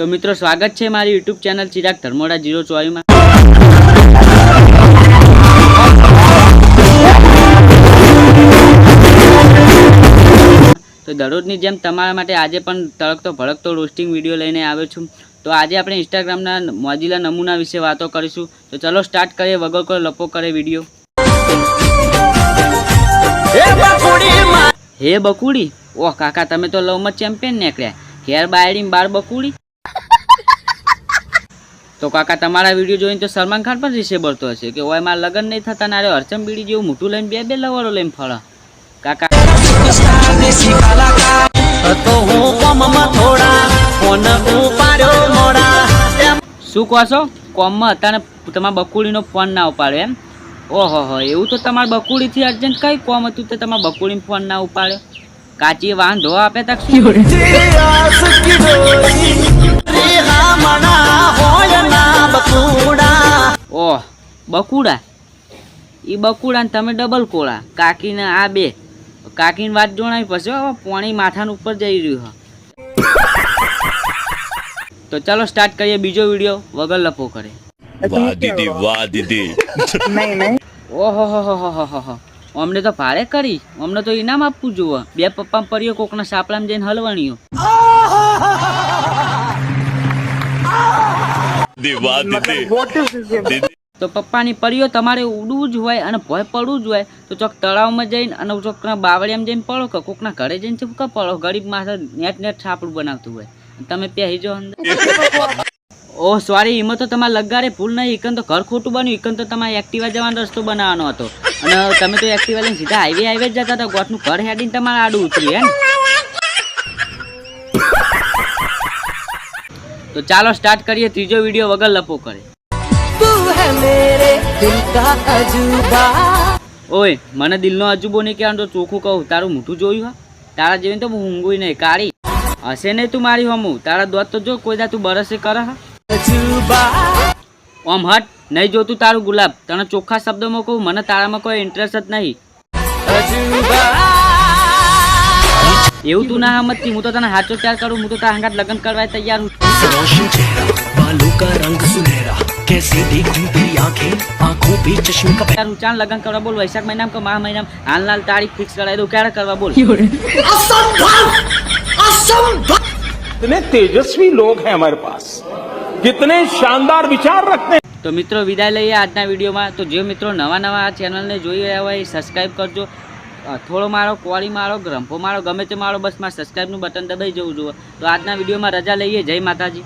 તો મિત્રો સ્વાગત છે મારી YouTube channel Chirag Dharmoda zero ચોવીમાં. તો દરરોજની જેમ તમારા માટે આજે પણ તળકતો ભડકતો રોસ્ટિંગ વીડિયો લઈને આવ્યો છું. તો આજે આપણે ઇન્સ્ટાગ્રામના મોજીલા નમૂના વિશે વાતો કરીશું. તો ચલો સ્ટાર્ટ કરીએ વગર કોઈ લપો કરે વીડિયો હે બકુડી ઓહ કાકા તમે તો લવમાં ચેમ્પિયન નીકળ્યા. ઘેર બાયડી બાર બકુડી? તો કાકા તમારા વીડિયો જોઈને તો સલમાન ખાન પણ રીસે બળતો હશે. કે ઓય મારા લગ્ન નહીં થતા ના રે હરચમ બીડી જેવું મોટું લઈને બે બે લવરો લઈને ફળ. કાકા. એમ શું કહો છો? કોમમાં હતા ને તમારા બકુડીનો ફોન ના ઉપાડ્યો એમ? ઓહો હો એવું તો તમારા બકુડીથી અર્જન્ટ કઈ કોમ હતું તે તમારા બકુડીને ફોન ના ઉપાડ્યો કાચી વાંધો આપે તક શું? બકુડા. એ બકુડા ને તમે ડબલ કોળા. કાકીને આ બે. કાકીની વાત જોણાવી પછી પોણી માથાનું ઉપર જઈ રહ્યું હા. તો ચાલો સ્ટાર્ટ કરીએ બીજો વીડિયો વગર લપો કરે. વાહ દીદી વાહ દીદી ઓહો હો હો હો હો હો અમને તો ભારે કરી. અમને તો ઇનામ આપવું જોવે. બે પપ્પા પર્યો કોકના સાપડામાં જઈને હલવાણીઓ. વાહ દીદી દીદી તો પપ્પાની પરીઓ તમારે ઉડવું જ હોય અને ભય પડવું જ હોય. તો ચોક તળાવમાં જઈને અને ચોકના બાવળિયામાં જઈને પડો કે કોકના ઘરે જઈને કા પડો. ગરીબ માથે નેટ નેટ છાપડું બનાવતું હોય. તમે પહેરી જો અંદર. ઓહ સોરી એમાં તો તમારે લગારે ભૂલ નહીં. એકન તો ઘર ખોટું બન્યું. એકન તો તમારે એક્ટિવા જવાનો રસ્તો બનાવવાનો હતો. અને તમે તો એક્ટિવા લઈને સીધા હાઈવે હાઈવે જ જતા હતા. ગોઠનું ઘર હેડીને તમારે આડું ઉતર્યું હે તો ચાલો સ્ટાર્ટ કરીએ. ત્રીજો વીડિયો વગર લપો કરે. મેરે દિલ કા અજૂબા ઓય મને દિલનો અજુબો નહીં કહેવાનું તો ચોખ્ખું કહું. તારું મોઢું જોયું હા? તારા જેવી તો હું ઊંઘું નહીં કાળી. હશે નહીં તું મારી હમું. તારા દોત તો જો કોઈ દા તું બરસે કરે હા? ઓમ હટ નહીં જોતું તારું ગુલાબ. તને ચોખ્ખા શબ્દોમાં કહું મને તારામાં કોઈ ઇન્ટરેસ્ટ જ નહીં. એવું તું ના સમજતી. હું તો તને હાચો ત્યાર કરું હું તો તારા હંગાત લગ્ન કરવા તૈયાર હું. रोशन चेहरा बालों का रंग सुनहरा कैसे देखूं तेरी आंखें आंखों पे चश्मे का તૈયાર હું ચાલ લગ્ન કરવા બોલ વૈશાખ મહિનામાં કે મહા મહિનામાં હાલ હાલ તારીખ ફિક્સ કરાવી દઉં ક્યારે કરવા બોલ कितने तेजस्वी लोग हैं हमारे पास कितने शानदार विचार रखते हैं તો મિત્રો વિદાય લઈએ આજના વિડીયોમાં તો જે મિત્રો નવા નવા આ ચેનલને જોઈ રહ્યા હોય એ સબસ્ક્રાઈબ કરજો અ, થોડો મારો કોળી મારો ગ્રંફો મારો ગમે તે મારો બસ મારે સબસ્ક્રાઈબનું બટન દબાઈ જવું જોઈએ તો આજના વિડીયોમાં રજા લઈએ જય માતાજી